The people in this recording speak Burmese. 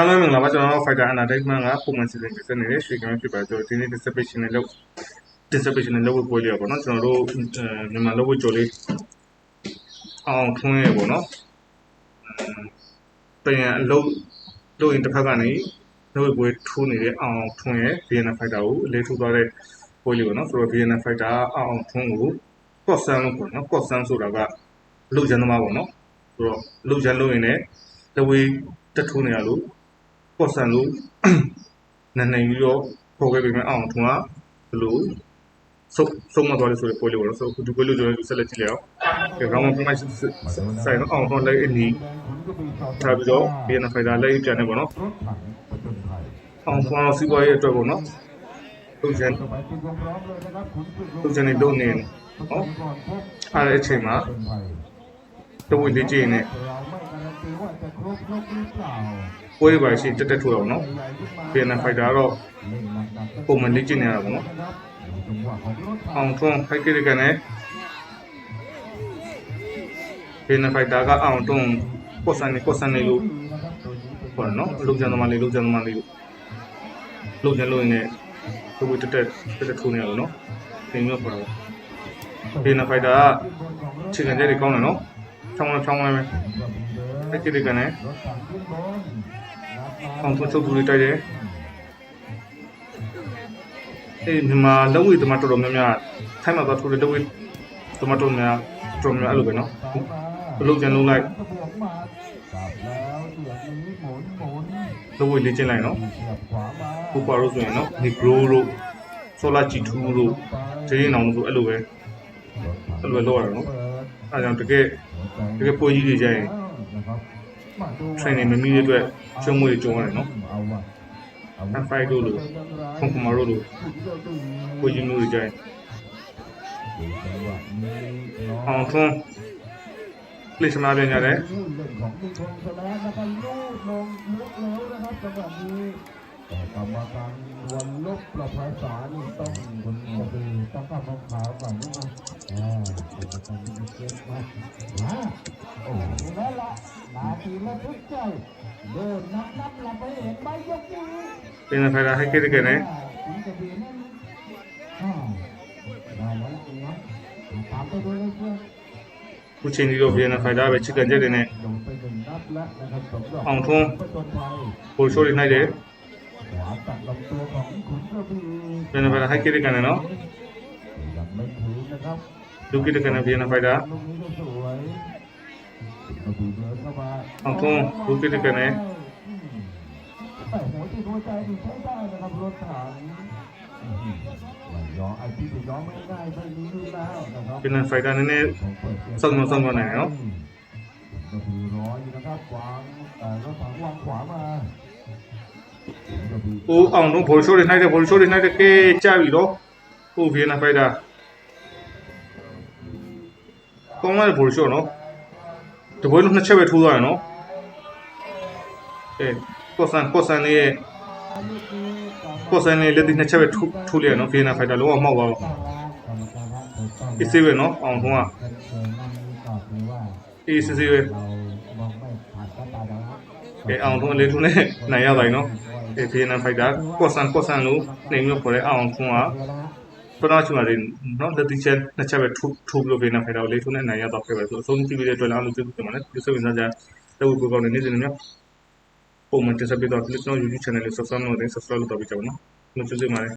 အားလုံးမင်္ဂလာပါကျွန်တော်တို့ Fighter Entertainment ကပုံမှန်စီစဉ်တင်ဆက်နေတဲ့ရွှေကမ်းဖြစ်ပါတယ်ကျွန်တော်ဒီနေ့ distribution နဲ့လုပ် distribution နဲ့လုပ်ဖို့ပွဲလေးပါပေါ့နော်ကျွန်တော်တို့အဲမြန်မာလုပ်ဖို့ကြော်လေးအောင်ထွန်းရပေါ့နော်ပြန်အလုပ်လုပ်ရင်တစ်ဖက်ကနေလုပ်ဖို့ပွဲထိုးနေတဲ့အောင်ထွန်းရဲ့ VN Fighter ကိုအလေးထိုးသွားတဲ့ပွဲလေးပေါ့နော်ဆိုတော့ VN Fighter အောင်ထွန်းကို Cossan လို့ပေါ့နော် Cossan ဆိုတာကလူချမ်းသမားပေါ့နော်ဆိုတော့လူချမ်းလုပ်ရင်လည်းတဝေးတက်ထိုးနေရလို့ ပေါ့ဆန်လို့နန်းနေပြီးတော့ပေါ်ခဲ့ပြီမဲ့အောင်ထွန်းကဘလို့စုံစုံမသွားလို့ဆိုတဲ့ပွဲလေးပေါ့နော်ဆိုတော့ဒီပွဲလေးကျွန်တော်ဆက်လက်ကြည့်လိုက်အောင်ဒီကောင်မပမိုက်ဆိုင်တော့အောင်ထွန်းလည်းအနီးထားပြီးတော့ BN Fighter လည်းပြန်နေပေါ့နော်အောင်ထွန်းစီးပွားရေးအတွက်ပေါ့နော်သူချန်သူချန်နေတော့နေနော်အားတဲ့အချိန်မှာ တဝိလေးကြည့်နေပွဲပါရှိတက်တက်ထိုးအောင်နော် BN Fighter ကတော့ပုံမှန်လေ့ကျင့်နေရတာပေါ့နော်အောင်ထွန်းဖိုက်ကိရကနေ BN Fighter ကအောင်ထွန်းကိုစံနေကိုစံနေလို့ပေါ့နော်လုံချန်သမားလေးလုံချန်သမားလေးလို့လုံချန်လို့နေသူ့တက်တက်တက်တက်ထိုးနေရလို့နော်သင်မျိုးပေါ့တော့ BN Fighter ကခြေခံချက်တွေကောင်းတယ်နော် ချောင်းဝမ်းချောင်းဝမ်းပဲဖိုက်ကိရကနေအောင်ထွန်းချုပ်သူလေးတိုက်တယ်အေးမြန်မာလက်ဝဲသမားတော်တော်များများထိုင်းမှာသွားထိုးတဲ့လက်ဝဲသမားတော်များတော်များအဲ့လိုပဲနော်ဘလုတ်ကြံလုံးလိုက်လက်ဝဲလေ့ကျင့်လိုက်နော်ပူပါလို့ဆိုရင်နော်နီဂရိုတို့ဆိုလာဂျီထူတို့ဂျင်းအောင်တို့အဲ့လိုပဲအဲ့လိုပဲလောက်ရတာနော် အဲ့ကြောင့်တကယ်တကယ်ပွဲကြီးတွေကြရင် training မမီတဲ့အတွက်ကျုံးမွေးကြုံရတယ်နော်အဖိုက်တို့လို့ခုံကမာတို့လို့ပွဲကြီးမျိုးတွေကြရင်အောင်ထွန်းလိစမာပြန်ကြတယ် แต่กรรมการวันลบประภาษานี่ต้องคนคือต้องกรรมขาวก่อนนะอ่าเป็นการที่เก่งมากนะโอ้นั่นละนาทีละทุกใจเดินนับนับเราไปเห็นใบยกนี้เป็นอะไรล่ะให้คิดกันนะผู้ชินดีโรเบียนนะครับได้ไปชิคกันเจอเลยเนี่ยของทุ่งผู้ช่วยได้เลย เป็นอะไรให้คิริกันเนาะดูคิริกันนะพี่นะไปด้าเองทุ่งดูคิริกันเองหัวจินอะไรู้ะเไฟด้านนี้ยส่งมาส่งมาไหนเนาะอร้อยนะครับขวารถถัขวามา အိုးအောင်တော့ဘောရှိုးတွေနိုင်တယ်ဘောရှိုးတွေနိုင်တယ်ကဲကြပြီတော့ဟိုပြန်ဖိုင်တာကောင်းလိုက်ဘောရှိုးနော်တပွဲလုံးနှစ်ချက်ပဲထိုးသွားရနော်အဲကောဆန်ကောဆန်လေးရဲ့ကောဆန်လေးလက်ဒီနှစ်ချက်ပဲထိုးထိုးလိုက်ရနော်ပြန်ဖိုင်တာလုံးဝမှောက်သွားတော့အစ်စေးပဲနော်အောင်တော့အေးစစ်စစ်ပဲအဲအောင်ထွန်းလေးထွန်းနဲ့နိုင်ရတိုင်းနော် အဲဗီယက်နမ်ဖိုက်တာကော့ဆန်ကော့ဆန်လို့နေမျိုးခေါ်တဲ့အောင်ထွန်းကပထမချိန်မှာလေးနော်လက်တီချက်နှစ်ချက်ပဲထိုးထိုးပြီးတော့ဗီယက်နမ်ဖိုက်တာကိုလေးထွန်းနဲ့နိုင်ရတော့ခဲ့ပဲဆိုအဆုံးကြည့်ပြီးတဲ့အတွက်လည်းအားလုံးကျေးဇူးတင်ပါတယ်ဒီဆိုရင်တော့လက်ဝဲကောင်းနေနေနေမျိုးပုံမှန်တက်ဆက်ပြီးတော့ကျွန်တော် YouTube channel လေး subscribe လုပ်နေ subscribe လုပ်တော့ပြကြပါနော်ကျေးဇူးတင်ပါတယ်